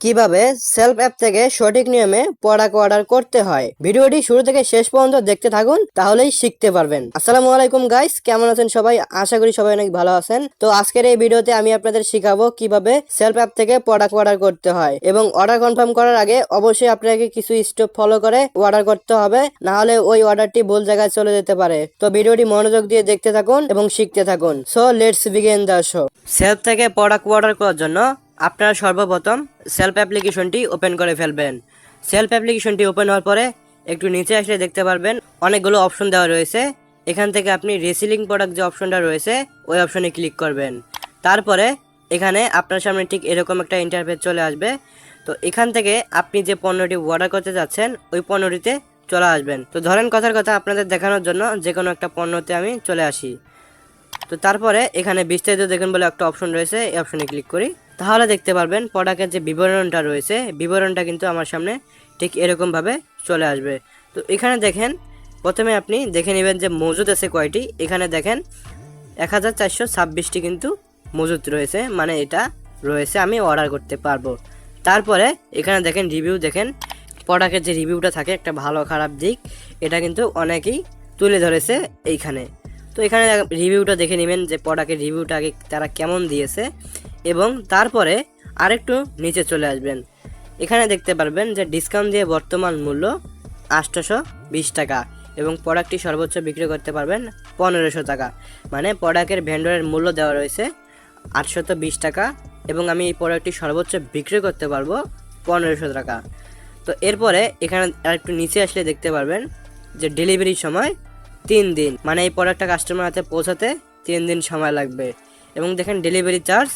কীভাবে self app থেকে সঠিক নিয়মে প্রোডাক্ট অর্ডার করতে হয়। ভিডিওটি শুরু থেকে শেষ পর্যন্ত দেখতে থাকুন, তাহলেই শিখতে পারবেন। আসসালামু আলাইকুম গাইস কেমন আছেন সবাই? আশা করি সবাই অনেক ভালো আছেন। তো আজকের এই ভিডিওতে আমি আপনাদের শিখাবো কীভাবে সেলফ অ্যাপ থেকে প্রোডাক্ট অর্ডার করতে হয় এবং অর্ডার কনফার্ম করার আগে অবশ্যই আপনাকে কিছু স্টেপ ফলো করে অর্ডার করতে হবে না হলে ওই অর্ডারটি ভুল জায়গায় চলে যেতে পারে। তো ভিডিওটি মনোযোগ দিয়ে দেখতে থাকুন এবং শিখতে থাকুন। So let's begin the show self থেকে প্রোডাক্ট অর্ডার করার জন্য আপনারা সর্বপ্রথম সেলফ অ্যাপ্লিকেশনটি ওপেন করে ফেলবেন। সেলফ অ্যাপ্লিকেশনটি ওপেন হওয়ার পরে একটু নিচে আসলে দেখতে পারবেন অনেকগুলো অপশন দেওয়া রয়েছে। এখান থেকে আপনি রেসিলিং প্রোডাক্ট যে অপশনটা রয়েছে, ওই অপশনে ক্লিক করবেন। তারপরে এখানে আপনার সামনে ঠিক এরকম একটা ইন্টারফেস চলে আসবে। তো এখান থেকে আপনি যে পণ্যটি অর্ডার করতে যাচ্ছেন, ওই পণ্যটিতে চলে আসবেন। তো ধরেন কথার কথা আপনাদের দেখানোর জন্য যে কোনো একটা পণ্যতে আমি চলে আসি। তো তারপরে এখানে বিস্তারিত দেখুন বলে একটা অপশন রয়েছে, এই অপশনে ক্লিক করি। তাহলে দেখতে পারবেন প্রোডাক্টের যে বিবরণটা রয়েছে, বিবরণটা কিন্তু আমার সামনে ঠিক এরকমভাবে চলে আসবে। তো এখানে দেখেন, প্রথমে আপনি দেখে নেবেন যে মজুদ আছে কয়টি। এখানে দেখেন, এক হাজার চারশো ছাব্বিশটি কিন্তু মজুদ রয়েছে মানে এটা রয়েছে আমি অর্ডার করতে পারব। তারপরে এখানে দেখেন রিভিউ দেখেন প্রোডাক্টের যে রিভিউটা থাকে, একটা ভালো খারাপ দিক, এটা কিন্তু অনেকেই তুলে ধরেছে এইখানে। তো এখানে রিভিউটা দেখে নেবেন যে প্রোডাক্টের রিভিউটা আগে তারা কেমন দিয়েছে এবং তারপরে আরেকটু নিচে চলে আসবেন। এখানে দেখতে পারবেন যে ডিসকাউন্ট দিয়ে বর্তমান মূল্য আটশোশো বিশ টাকা এবং প্রোডাক্টটি সর্বোচ্চ বিক্রি করতে পারবেন পনেরোশো টাকা। মানে প্রোডাক্টের ভেন্ডরের মূল্য দেওয়া রয়েছে আটশত বিশ টাকা এবং আমি এই প্রোডাক্টটি সর্বোচ্চ বিক্রি করতে পারব পনেরোশো টাকা। তো এরপরে এখানে আরেকটু নিচে আসলে দেখতে পারবেন যে ডেলিভারির সময় তিন দিন। মানে এই প্রোডাক্টটা কাস্টমার হাতে পৌঁছাতে তিন দিন সময় লাগবে। এবং দেখেন ডেলিভারি চার্জ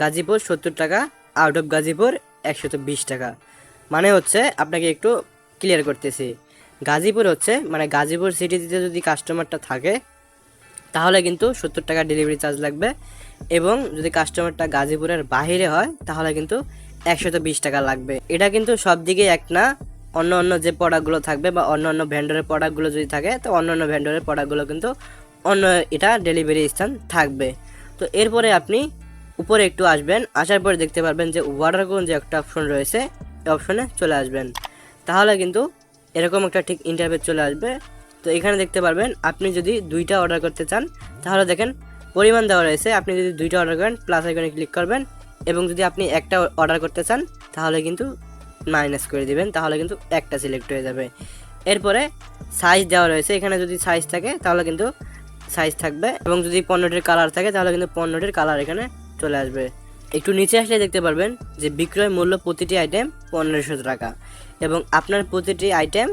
গাজীপুর সত্তর টাকা আউট অফ গাজীপুর একশত বিশ টাকা। মানে হচ্ছে আপনাকে একটু ক্লিয়ার করতেছি। গাজীপুর হচ্ছে মানে গাজীপুর সিটিতে যদি কাস্টমারটা থাকে, তাহলে কিন্তু সত্তর টাকা ডেলিভারি চার্জ লাগবে। এবং যদি কাস্টমারটা গাজীপুরের বাইরে হয়, তাহলে কিন্তু একশত বিশ টাকা লাগবে। এটা কিন্তু সব দিকে এক না অন্য অন্য যে প্রোডাক্টগুলো থাকবে বা অন্য অন্য ভেন্ডরের প্রোডাক্টগুলো যদি থাকে, তো অন্য অন্য ভেন্ডরের প্রোডাক্টগুলো কিন্তু অন্য এটা ডেলিভারি স্থান থাকবে। তো এরপরে আপনি উপরে একটু আসবেন, আসার পরে দেখতে পারবেন যে ওয়াটার কোন যে একটা অপশন রয়েছে, এই অপশনে চলে আসবেন। তাহলে কিন্তু এরকম একটা ঠিক ইন্টারভিউ চলে আসবে। তো এখানে দেখতে পারবেন, আপনি যদি দুইটা অর্ডার করতে চান, তাহলে দেখেন পরিমাণ দেওয়া রয়েছে। আপনি যদি দুইটা অর্ডার করেন প্লাস আইকনে ক্লিক করবেন এবং যদি আপনি একটা অর্ডার করতে চান, তাহলে কিন্তু মাইনাস করে দিবেন, তাহলে কিন্তু একটা সিলেক্ট হয়ে যাবে। এরপরে সাইজ দেওয়া রয়েছে, এখানে যদি সাইজ থাকে, তাহলে কিন্তু সাইজ থাকবে। এবং যদি পণ্যটির কালার থাকে, তাহলে কিন্তু পণ্যটির কালার এখানে চলে আসবে। একটু নিচে আসলে দেখতে পারবেন যে বিক্রয় মূল্য প্রতিটি আইটেম পনেরোশো টাকা এবং আপনার প্রতিটি আইটেম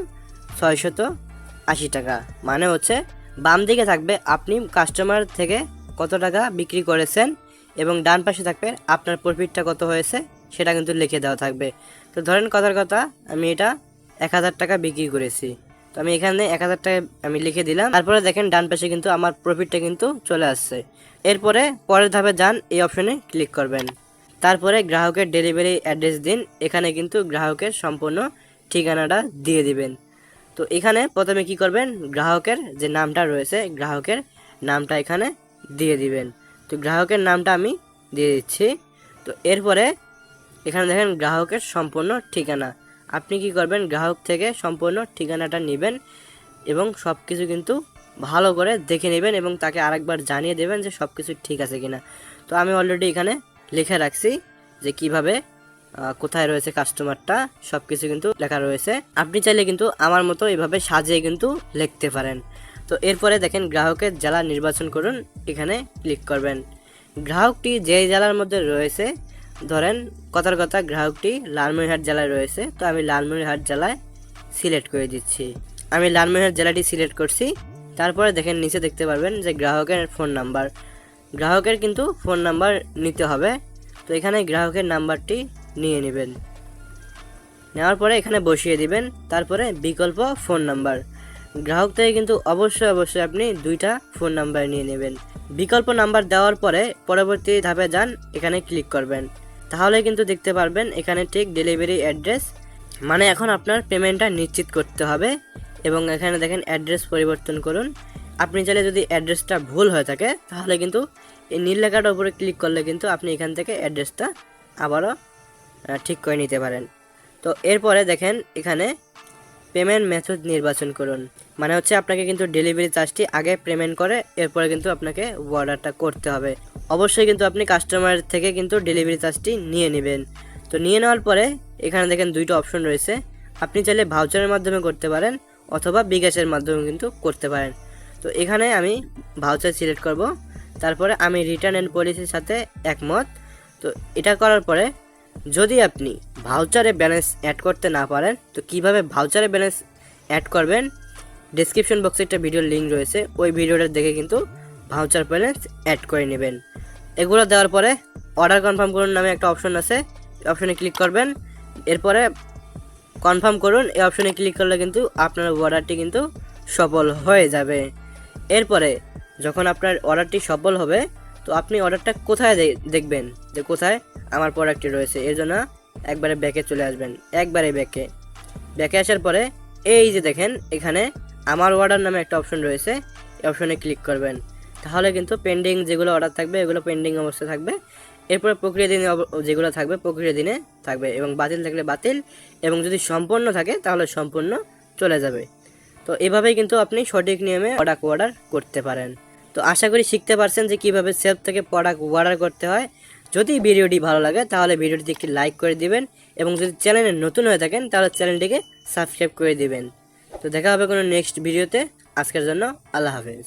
ছয়শত আশি টাকা। মানে হচ্ছে বাম দিকে থাকবে আপনি কাস্টমার থেকে কত টাকা বিক্রি করেছেন এবং ডান পাশে থাকবে আপনার প্রফিটটা কত হয়েছে সেটা কিন্তু লিখে দেওয়া থাকবে। তো ধরেন কথার কথা, আমি এটা এক হাজার টাকা বিক্রি করেছি। তো আমি এখানে এক হাজার টাকা আমি লিখে দিলাম। তারপরে দেখেন ডান পাশে কিন্তু আমার প্রফিটটা কিন্তু চলে আসছে। এরপরে পরের ধাপে যান, এই অপশনে ক্লিক করবেন। তারপরে গ্রাহকের ডেলিভারি অ্যাড্রেস দিন। এখানে কিন্তু গ্রাহকের সম্পূর্ণ ঠিকানাটা দিয়ে দিবেন। তো এখানে প্রথমে কি করবেন? গ্রাহকের যে নামটা রয়েছে, গ্রাহকের নামটা এখানে দিয়ে দিবেন। তো গ্রাহকের নামটা আমি দিয়ে দিচ্ছি। তো এরপরে এখানে দেখেন গ্রাহকের সম্পূর্ণ ঠিকানা। আপনি কি করবেন? গ্রাহক থেকে সম্পূর্ণ ঠিকানাটা নেবেন এবং সব কিছু কিন্তু ভালো করে দেখে নেবেন এবং তাকে আরেকবার জানিয়ে দেবেন যে সব কিছু ঠিক আছে কিনা। তো আমি অলরেডি এখানে লিখে রাখছি যে কীভাবে কোথায় রয়েছে কাস্টমারটা সব কিছু কিন্তু লেখা রয়েছে। আপনি চাইলে কিন্তু আমার মতো এভাবে সাজিয়ে কিন্তু লিখতে পারেন। তো এরপরে দেখেন গ্রাহকের জেলা নির্বাচন করুন, এখানে ক্লিক করবেন। গ্রাহকটি যে জেলার মধ্যে রয়েছে ধরেন, কথার কথা, গ্রাহকটি লালমনিরহাট জেলায় রয়েছে, তো আমি লালমনিরহাট জেলায় সিলেক্ট করে দিচ্ছি। আমি লালমনিরহাট জেলাটি সিলেক্ট করছি, তারপরে দেখেন নিচে দেখতে পারবেন যে গ্রাহকের ফোন নাম্বার। গ্রাহকের কিন্তু ফোন নাম্বার নিতে হবে, তো এখানে গ্রাহকের নাম্বারটি নিয়ে নেবেন। নেওয়ার পরে এখানে বসিয়ে দিবেন, তারপরে বিকল্প ফোন নাম্বার। গ্রাহক থেকে কিন্তু অবশ্যই অবশ্যই আপনি দুইটা ফোন নাম্বার নিয়ে নেবেন। বিকল্প নাম্বার দেওয়ার পরে পরবর্তী ধাপে যান, এখানে ক্লিক করবেন। তাহলে কিন্তু দেখতে পারবেন এখানে ঠিক ডেলিভারি অ্যাড্রেস মানে এখন আপনার পেমেন্টটা নিশ্চিত করতে হবে এবং এখানে দেখেন অ্যাড্রেস পরিবর্তন করুন। আপনি চাইলে যদি অ্যাড্রেসটা ভুল হয়ে থাকে, তাহলে কিন্তু এই নীল লেখাটার উপরে ক্লিক করলে কিন্তু আপনি এখান থেকে অ্যাড্রেসটা আবারও ঠিক করে নিতে পারেন। তো এরপরে দেখেন এখানে পেমেন্ট মেথড নির্বাচন করুন। মানে হচ্ছে আপনাকে কিন্তু ডেলিভারি চার্জটি আগে পেমেন্ট করে, এরপরে কিন্তু আপনাকে অর্ডারটা করতে হবে। অবশ্যই কিন্তু আপনি কাস্টমার থেকে কিন্তু ডেলিভারি চার্জটি নিয়ে নেবেন। তো নিয়ে নেওয়ার পরে এখানে দেখেন দুইটা অপশন রয়েছে। আপনি চাইলে ভাউচারের মাধ্যমে করতে পারেন অথবা বিকাশের মাধ্যমে কিন্তু করতে পারেন। তো এখানে আমি ভাউচার সিলেক্ট করব। তারপরে আমি রিটার্ন অ্যান্ড পলিসির সাথে একমত। তো এটা করার পরে যদি আপনি ভাউচারে ব্যালেন্স অ্যাড করতে না পারেন, তো কীভাবে ভাউচারে ব্যালেন্স অ্যাড করবেন? ডেসক্রিপশন বক্সে একটা ভিডিওর লিঙ্ক রয়েছে। ওই ভিডিওটা দেখে কিন্তু ভাউচার ব্যালেন্স অ্যাড করে নেবেন। এগুলো দেওয়ার পরে অর্ডার কনফার্ম করুন নামে একটা অপশন আছে। অপশনে ক্লিক করবেন। এরপরে কনফার্ম করুন, এই অপশনে ক্লিক করলে কিন্তু আপনার অর্ডারটি কিন্তু সফল হয়ে যাবে। এরপরে যখন আপনার অর্ডারটি সফল হবে, তো আপনি অর্ডারটা কোথায় দেখবেন? যে কোথায়? আমার প্রোডাক্টটি রয়েছে। এর জন্য একবারে ব্যাকে চলে আসবেন। একবারে ব্যাকে ব্যাকে আসার পরে এই যে দেখেন, এখানে আমার অর্ডার নামে একটা অপশন রয়েছে। এই অপশনে ক্লিক করবেন। তাহলে কিন্তু পেন্ডিং যেগুলো অর্ডার থাকবে, এগুলো পেন্ডিং অবস্থায় থাকবে। এরপরে প্রক্রিয়া দিনে যেগুলো থাকবে, প্রক্রিয়া দিনে থাকবে এবং বাতিল থাকলে বাতিল এবং যদি সম্পূর্ণ থাকে তাহলে সম্পূর্ণ চলে যাবে। তো এভাবেই কিন্তু আপনি সঠিক নিয়মে প্রোডাক্ট অর্ডার করতে পারেন। তো আশা করি শিখতে পারছেন যে কীভাবে সেলফ থেকে প্রোডাক্ট অর্ডার করতে হয়। যদি ভিডিওটি ভালো লাগে তাহলে ভিডিওটি একটি লাইক করে দিবেন এবং যদি চ্যানেলে নতুন হয়ে থাকেন তাহলে চ্যানেলটিকে সাবস্ক্রাইব করে দিবেন। তো দেখা হবে কোনো নেক্সট ভিডিওতে আজকের জন্য আল্লাহ হাফেজ।